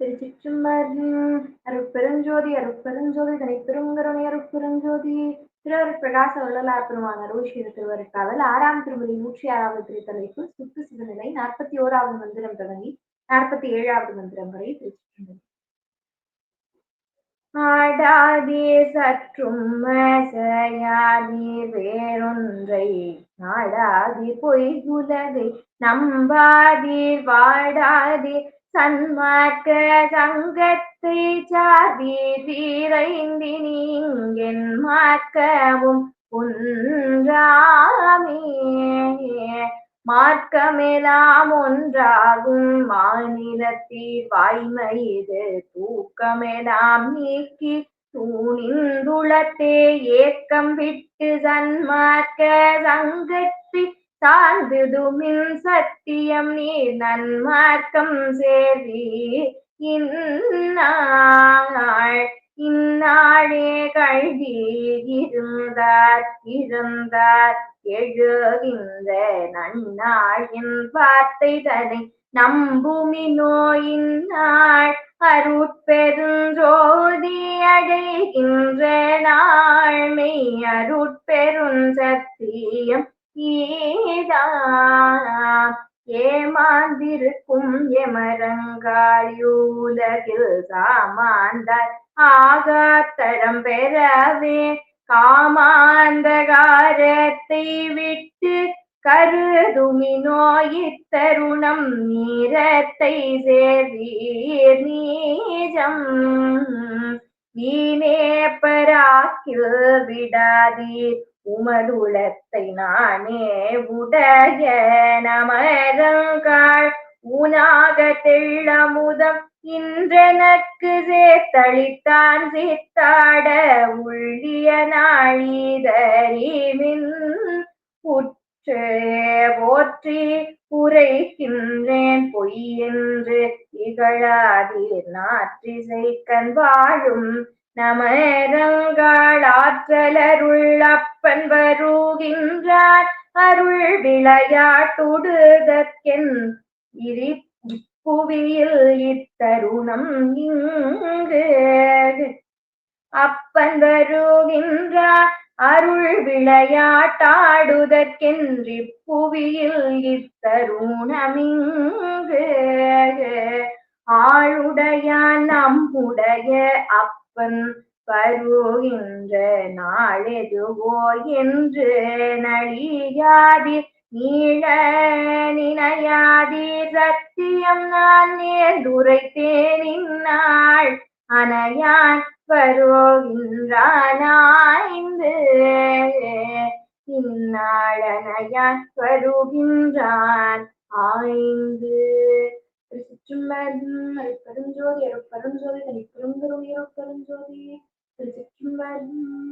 திருச்சிற்றம்பலம் அருட்பெருஞ்சோதி அருட்பெருஞ்சோதி தனிப்பெருங்கருணை அருட்பெருஞ்சோதி. திருவருட் பிரகாச வள்ளலார் பெருமான ரோஷியர் திருவருக்காவல் ஆறாம் திருமதி நூற்றி ஆறாவது திருத்தலைப்பு சுத்து சிவநிலை நாற்பத்தி ஓராவது மந்திரம் தொடங்கி நாற்பத்தி ஏழாவது மந்திரம் வரை திருச்சிற்றம்பலம். ஆடாதே சற்றும் மசையாதே வேறொன்றை நாடாதே பொய்குலதை நம்பாதே வாடாதே சன்மார்க்க சங்கத்தை சாதி தீரைந்தி நீங்கென் மார்க்கவும் ஒன்றாமே. மார்க்கமெல்லாம் ஒன்றாகும் மாநிலத்தீர் வாய்மையிது தூக்கமெல்லாம் நீக்கி தூணிந்துளத்தே ஏக்கம் விட்டு சன்மார்க்க சங்கத்தி சார்ந்துதுமின் சத்தியம் நீ நன்மார்க்கம் சேரி இந்நாள் இந்நாளே கல்வி இருந்தார் இருந்தார். எழுகின்ற நன்னாளின் வார்த்தை தனை நம்புமி நோயின் நாள். அருட்பெருஞ்சோதி அடைகின்ற நாள்மை அருட்பெருஞ் சத்தியம் ஏமாந்திருக்கும் எமரங்காயூலகில் சாமாந்தார் ஆகாத்தரம் பெறவே காமா அந்தகாரத்தை விட்டு கருதுமி நோயித்தருணம் நீரத்தை சேர்வீர் நீஜம். வீணே பராக்கில் விடாதீர் உமதுளத்தை நானே உடைய நமரங்காள். உனாக தெள்ளமுதம் இன்றனக்கு சேர்த்தளித்தான் சித்தாட உள்ளிய நாளிதறிமின் புற்று போற்றி உரைக்கின்றேன் பொய்யென்று இகழாதீர் நாற்றிசை கண் வாழும் நமரங்காளாற்றலருள்ளப்பன் வருகின்றார். அருள் விளையாட்டுடுதற்கென் இரி புவியில் இத்தருணம் இங்கு. அப்பன் வருகின்றார் அருள் விளையாட்டாடுதற்கென்றி புவியில் இத்தருணமிங்கு ஆளுடைய நம்முடைய அப்பன் வருகின்ற நாளெதுவோ என்று நழியாதி நீழ நினையாதி சத்தியம் நான் நேர்ந்துரைத்தேன் இந்நாள். அனையான் வருகின்றானாய்ந்து இந்நாளனையான் வருகின்றான் ஆய்ந்து. திருச்சிற்றம்பலம் அருட்பெருஞ்சோதி அருட்பெருஞ்சோதி தனி பெருங்கருணை அருட்பெருஞ்சோதி. திருச்சிற்றம்பலம்.